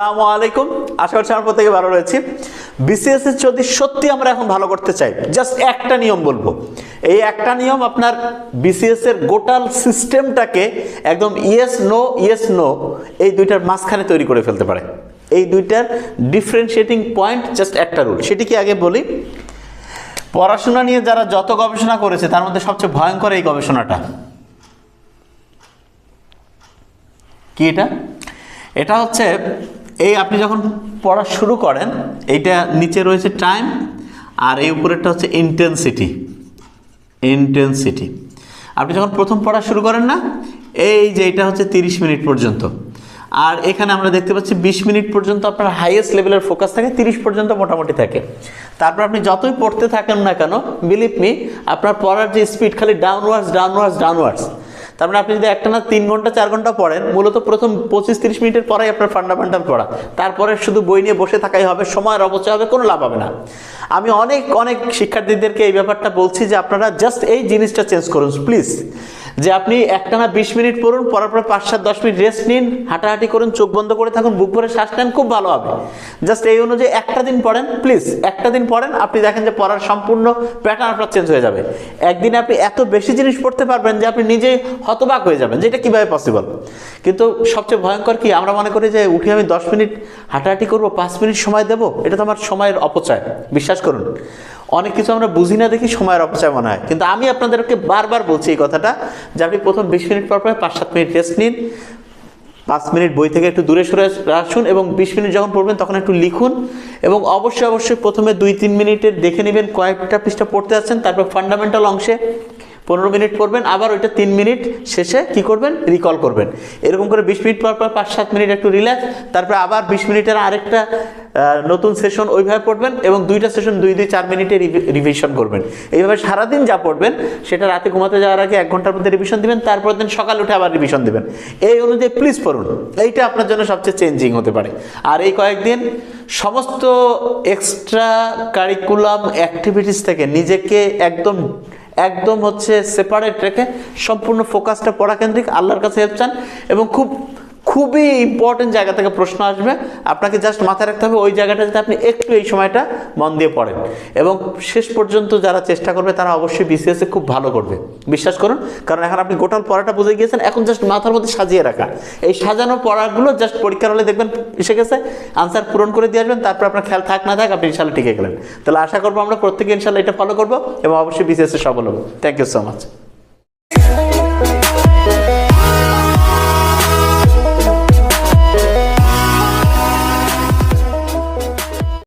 আসসালামু আলাইকুম। আশা করছি আমার প্রত্যেকে ভালো রয়েছে। বিসিএস এর যদি সত্যি আমরা এখন ভালো করতে চাই জাস্ট একটা নিয়ম বলব। এই একটা নিয়ম আপনার বিসিএস এর গোটাল সিস্টেমটাকে একদম ইয়েস নো ইয়েস নো এই দুইটার মাঝখানে তৈরি করে ফেলতে পারে। এই দুইটার ডিফারেন্সিয়েটিং পয়েন্ট জাস্ট একটা রুল সেটি কি আগে বলি? পড়াশোনা নিয়ে যারা যত গবেষণা করেছে, তার মধ্যে সবচেয়ে ভয়ঙ্কর এই গবেষণাটা। কি এটা? এটা হচ্ছে এই আপনি যখন পড়া শুরু করেন, এইটা নিচে রয়েছে টাইম আর এই উপরেরটা হচ্ছে ইন্টেন্সিটি ইন্টেন্সিটি আপনি যখন প্রথম পড়া শুরু করেন না, এই যে এটা হচ্ছে তিরিশ মিনিট পর্যন্ত। আর এখানে আমরা দেখতে পাচ্ছি বিশ মিনিট পর্যন্ত আপনার হাইয়েস্ট লেভেলের ফোকাস থাকে, তিরিশ পর্যন্ত মোটামুটি থাকে। তারপর আপনি যতই পড়তে থাকেন না কেন বিলিভ মি আপনার পড়ার যে স্পিড খালি ডাউনওয়ার্ডস ডাউনওয়ার্ডস ডাউনওয়ার্ডস তার মানে আপনি যদি একটা না তিন ঘণ্টা, চার ঘণ্টা পড়েন, মূলত প্রথম পঁচিশ তিরিশ মিনিটের পরেই আপনার ফান্ডামেন্টাল পড়া তারপরে শুধু বই নিয়ে বসে থাকাই হবে, সময়ের অপচয় হবে, কোনো লাভ হবে না। আমি অনেক অনেক শিক্ষার্থীদেরকে এই ব্যাপারটা বলছি যে আপনারা জাস্ট এই জিনিসটা চেঞ্জ করুন প্লিজ যে আপনি একটানা বিশ মিনিট পড়ুন, পড়ার পর পাঁচ সাত দশ মিনিট রেস্ট নিন, হাঁটাহাঁটি করুন, চোখ বন্ধ করে থাকুন, বুক ভরে শ্বাস নেন, খুব ভালো হবে। জাস্ট এই অনুযায়ী একটা দিন পড়েন প্লিজ একটা দিন পড়েন, আপনি দেখেন যে পড়ার সম্পূর্ণ প্যাটার্ন আপনার চেঞ্জ হয়ে যাবে। একদিনে আপনি এত বেশি জিনিস পড়তে পারবেন যে আপনি নিজেই হতবাক হয়ে যাবেন যে এটা কীভাবে পসিবল কিন্তু সবচেয়ে ভয়ঙ্কর কি, আমরা মনে করি যে উঠে আমি দশ মিনিট হাঁটাহাঁটি করব, পাঁচ মিনিট সময় দেবো, এটা তো আমার সময়ের অপচয়, বিশ্বাস করুন। অনেক কিছু আমরা বুঝি না দেখি, সময়ের অপচয় মনে হয়। কিন্তু আমি আপনাদেরকে বারবার বলছি এই কথাটা যে আপনি প্রথম বিশ মিনিট পর পরে পাঁচ সাত মিনিট রেস্ট নিন। পাঁচ মিনিট বই থেকে একটু দূরে সরে আসুন এবং বিশ মিনিট যখন পড়বেন তখন একটু লিখুন এবং অবশ্যই অবশ্যই প্রথমে দুই তিন মিনিটের দেখে নেবেন কয়েকটা পৃষ্ঠা পড়তে আছেন তারপর ফান্ডামেন্টাল অংশে পনেরো মিনিট পড়বেন আবার ওইটা তিন মিনিট শেষে কি করবেন? রিকল করবেন। এরকম করে বিশ মিনিট পর পর পাঁচ সাত মিনিট একটু রিল্যাক্স তারপরে আবার বিশ মিনিটের আরেকটা নতুন সেশন ওইভাবে পড়বেন এবং দুইটা সেশন দুই দুই চার মিনিটে রিভিশন করবেন। এইভাবে সারাদিন যা পড়বেন, সেটা রাতে ঘুমাতে যাওয়ার আগে এক ঘণ্টার মধ্যে রিভিশন দিবেন তারপর দিন সকালে উঠে আবার রিভিশন দিবেন। এই অনুযায়ী প্লিজ পড়ুন। এইটা আপনার জন্য সবচেয়ে চেঞ্জিং হতে পারে। আর এই কয়েকদিন সমস্ত এক্সট্রা কারিকুলাম অ্যাক্টিভিটিস থেকে নিজেকে একদম একদম হচ্ছে সেপারেট রেখে সম্পূর্ণ ফোকাসটা পড়া কেন্দ্রিক আল্লাহর কাছে হেল্প চান এবং খুব খুবই ইম্পর্টেন্ট জায়গা থেকে প্রশ্ন আসবে। আপনাকে জাস্ট মাথায় রাখতে হবে, ওই জায়গাটা যাতে আপনি একটু এই সময়টা মন দিয়ে পড়েন। এবং শেষ পর্যন্ত যারা চেষ্টা করবে, তারা অবশ্যই বিসিএসে খুব ভালো করবে। বিশ্বাস করুন, কারণ এখন আপনি গোটাল পড়াটা বুঝে গিয়েছেন, এখন জাস্ট মাথার মধ্যে সাজিয়ে রাখা। এই সাজানো পড়াগুলো জাস্ট পরীক্ষার হলে দেখবেন এসে গেছে আনসার পূরণ করে দিয়ে আসবেন, তারপর আপনার খেয়াল থাক না থাক, আপনি ইনশাল্লাহ টিকে গেলেন। তাহলে আশা করব আমরা প্রত্যেকে ইনশাল্লাহ এটা ফলো করব, এবং অবশ্যই বিসিএসে সফল হব। Thank you so much